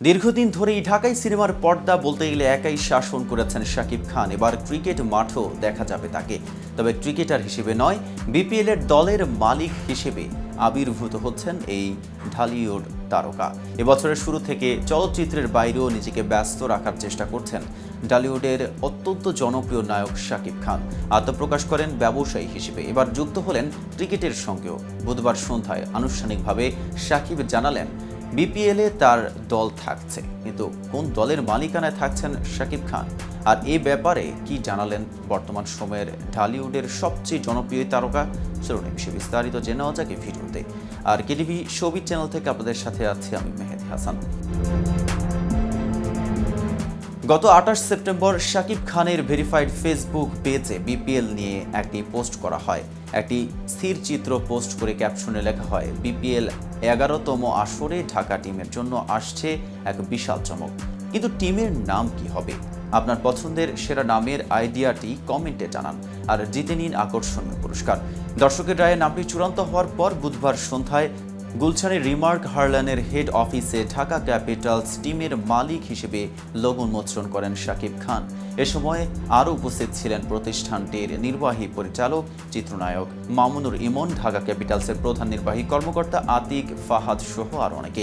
দীর্ঘদিন ধরেই ঢাকাই সিনেমার পর্দা বলতে গেলে একাই শাসন করেছেন শাকিব খান। এবার ক্রিকেট মাঠও দেখা যাবে তাকে। তবে ক্রিকেটার হিসেবে নয়, বিপিএল এর দলের মালিক হিসেবে আবির্ভূত হচ্ছেন এই ঢালিউড তারকা। এবছরের শুরু থেকে চলচ্চিত্রের বাইরেও নিজেকে ব্যস্ত রাখার চেষ্টা করছেন ঢালিউডের অত্যন্ত জনপ্রিয় নায়ক শাকিব খান। আত্মপ্রকাশ করেন ব্যবসায়ী হিসেবে। এবার যুক্ত হলেন ক্রিকেটের সঙ্গেও। বুধবার সন্ধ্যায় আনুষ্ঠানিকভাবে শাকিব জানালেন বিপিএলে তার দল থাকছে। কিন্তু কোন দলের মালিকানায় থাকছেন শাকিব খান? আর এ ব্যাপারে কি জানালেন বর্তমান সময়ের ঢালিউডের সবচেয়ে জনপ্রিয় তারকা? চলুন সে বিস্তারিত জেনে নেওয়া যাক ভিডিওতে। আর কেটিভি সবিজ চ্যানেল থেকে আপনাদের সাথে আছি আমি মেহেদি হাসান। গত আঠাশ সেপ্টেম্বর শাকিব খানের ভেরিফাইড ফেসবুক পেজে বিপিএল নিয়ে একটি পোস্ট করা হয়। একটি স্থির চিত্র পোস্ট করে ক্যাপশনে লেখা হয়, বিপিএল এগারোতম আসরে ঢাকা টিমের জন্য আসছে এক বিশাল চমক। কিন্তু টিমের নাম কি হবে? আপনার পছন্দের সেরা নামের আইডিয়াটি কমেন্টে জানান আর জিতে নিন আকর্ষণীয় পুরস্কার। দর্শকের রায়ে নামটি চূড়ান্ত হওয়ার পর বুধবার সন্ধ্যায় গুলশানের রিমার্ক হারল্যানের হেড অফিসে ঢাকা ক্যাপিটালস টিমের মালিক হিসেবে লোগো উন্মোচন করেন শাকিব খান। এ সময় আরও উপস্থিত ছিলেন প্রতিষ্ঠানটির নির্বাহী পরিচালক, চিত্রনায়ক মামুনুর ইমন, ঢাকা ক্যাপিটালসের প্রধান নির্বাহী কর্মকর্তা আতিক ফাহাদ সহ আর অনেকে।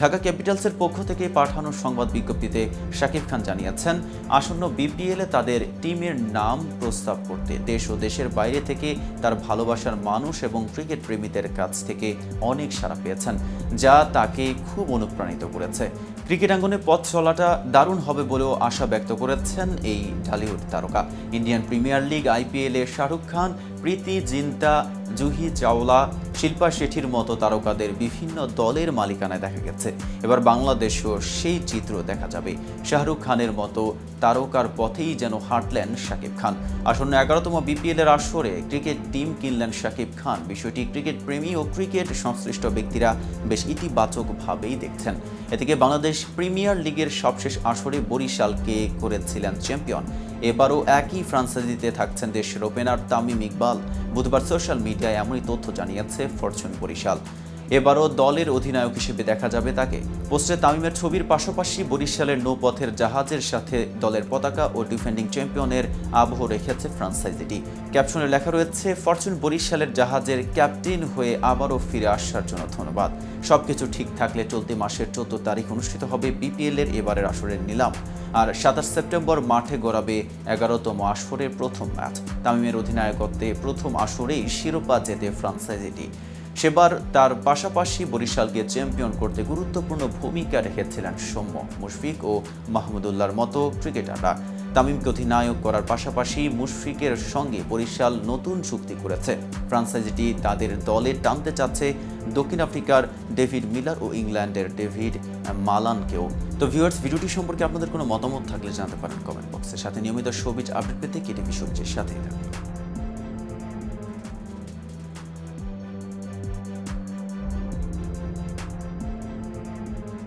ঢাকা ক্যাপিটালসের পক্ষ থেকে পাঠানো সংবাদ বিজ্ঞপ্তিতে শাকিব খান জানিয়েছেন, আসন্ন বিপিএলে তাদের টিমের নাম প্রস্তাব করতে দেশ ও দেশের বাইরে থেকে তার ভালোবাসার মানুষ এবং ক্রিকেট প্রেমীদের কাছ থেকে অনেক সাড়া পেয়েছেন, যা তাকে খুব অনুপ্রাণিত করেছে। ক্রিকেট আঙ্গনে পথ চলাটা দারুণ হবে বলেও আশা ব্যক্ত করেছেন এই ঢালিউড তারকা। ইন্ডিয়ান প্রিমিয়ার লিগ, আইপিএলে শাহরুখ খান প্রীতি, জিন্তা, জুহি, চাওলা, শিল্পা শেঠির মতো তারকাদের বিভিন্ন দলের মালিকানায় দেখা গেছে। এবার বাংলাদেশেও সেই চিত্র দেখা যাবে। শাহরুখ খানের মতো তারকার পথেই যেন হাঁটলেন শাকিব খান। আসন্ন এগারোতম বিপিএল এর আসরে ক্রিকেট টিম কিনলেন শাকিব খান। বিষয়টি ক্রিকেট প্রেমী ও ক্রিকেট সংশ্লিষ্ট ব্যক্তিরা বেশ ইতিবাচকভাবেই দেখছেন। এদিকে বাংলাদেশ প্রিমিয়ার লিগের সবশেষ আসরে বরিশালকে করেছিলেন চ্যাম্পিয়ন। এবারও একই ফ্রান্সাইজিতে থাকছেন দেশের ওপেনার তামিম ইকবাল। বুধবার সোশ্যাল মিডিয়ায় এমনই তথ্য জানিয়েছে ফরচুন বরিশাল। এবারও দলের অধিনায়ক হিসেবে দেখা যাবে তাকে। পোস্টে তামিমের ছবির পাশাপাশি বরিশালের নৌপথের জাহাজের সাথে দলের পতাকা ও ডিফেন্ডিং চ্যাম্পিয়নের আবহ রেখেছে ফ্রান্সাইজিটি ক্যাপশনে লেখা রয়েছে, ফরচুন বরিশালের জাহাজের ক্যাপ্টেন হয়ে আবারও ফিরে আসার জন্য ধন্যবাদ। সবকিছু ঠিক থাকলে চলতি মাসের চোদ্দ তারিখ অনুষ্ঠিত হবে বিপিএল এর এবারের আসরের নিলাম। আর সাতাশ সেপ্টেম্বর মাঠে গড়াবে এগারোতম আসরের প্রথম ম্যাচ। তামিমের অধিনায়কত্বে প্রথম আসরেই শিরোপা জেতে ফ্রান্সাইজিটি সেবার তার পাশাপাশি বরিশালকে চ্যাম্পিয়ন করতে গুরুত্বপূর্ণ ভূমিকা রেখেছিলেন সৌম্য মুশফিক ও মাহমুদুল্লাহর মতো ক্রিকেটাররা। তামিমকে অধিনায়ক করার পাশাপাশি মুশফিকের সঙ্গে বরিশাল নতুন চুক্তি করেছে। ফ্রান্সাইজিটি তাদের দলে টানতে চাচ্ছে দক্ষিণ আফ্রিকার ডেভিড মিলার ও ইংল্যান্ডের ডেভিড মালানকেও। তো ভিউয়ার্স, ভিডিওটি সম্পর্কে আপনাদের কোনো মতামত থাকলে জানাতে পারেন কমেন্ট বক্সের সাথে নিয়মিত সবিজ আপডেট পেতে কেটে সবজির সাথেই